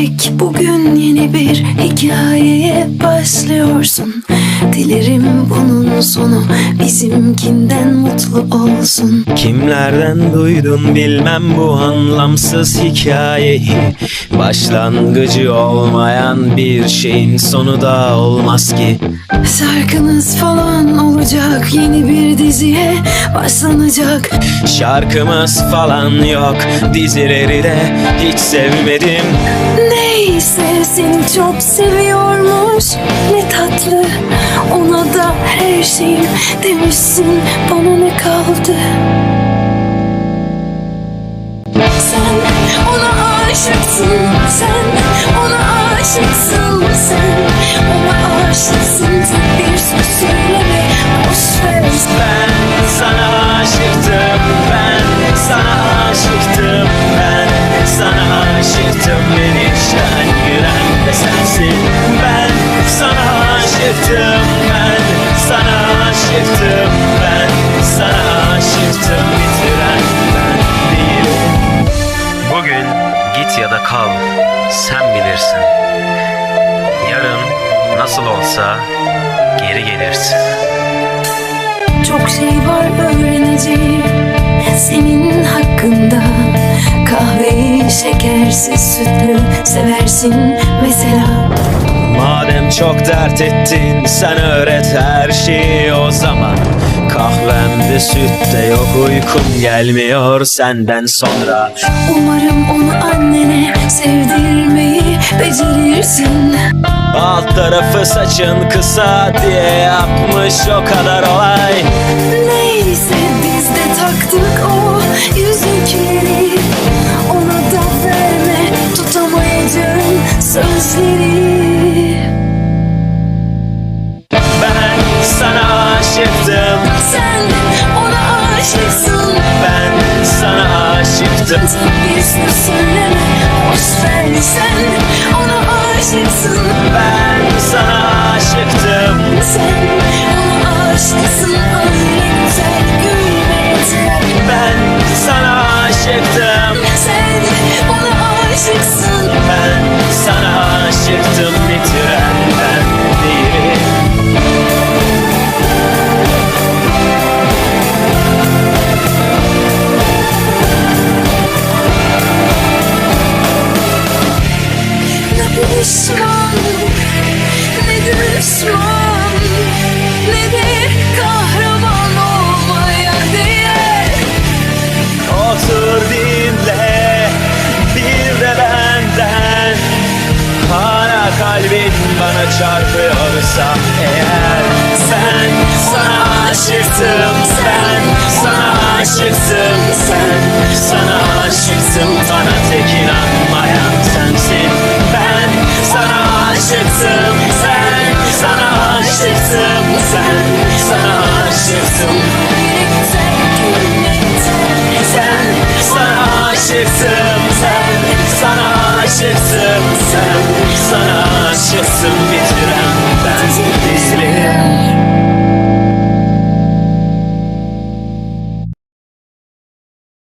demek bugün yeni bir hikayeye başlıyorsun Dilerim bunun sonu bizimkinden mutlu olsun. Kimlerden duydun bilmem bu anlamsız hikayeyi. Başlangıcı olmayan bir şeyin sonu da olmaz ki. Şarkınız falan olacak yeni bir diziye başlanacak. Şarkımız falan yok dizileri de hiç sevmedim. Neyse seni çok seviyormuş ne tatlı Ona da her şeyim demişsin bana ne kaldı? Sen ona aşıksın sen ona aşıksın sen ona aşıksın. Bir söz aşıktım bitiren ben değilim Bugün git ya da kal sen bilirsin. Yarın nasıl olsa geri gelirsin. Çok şey var öğreneceğim senin hakkında. Kahveyi şekersiz sütlü seversin mesela. Madem çok dert ettin sen öğret her şeyi o zaman Kahvemde sütte yok uykum gelmiyor senden sonra. Umarım onu annene sevdirmeyi becerirsin. Alt tarafı saçın kısa diye yapmış o kadar olay just. Bana çarpıyorsa eğer Ben sana aşıktım ben sana aşıktım sen Sana aşıktım. Bana tek inanmayan sensin. Ben sana aşıktım sen sana aşıktım sen Sana aşıktım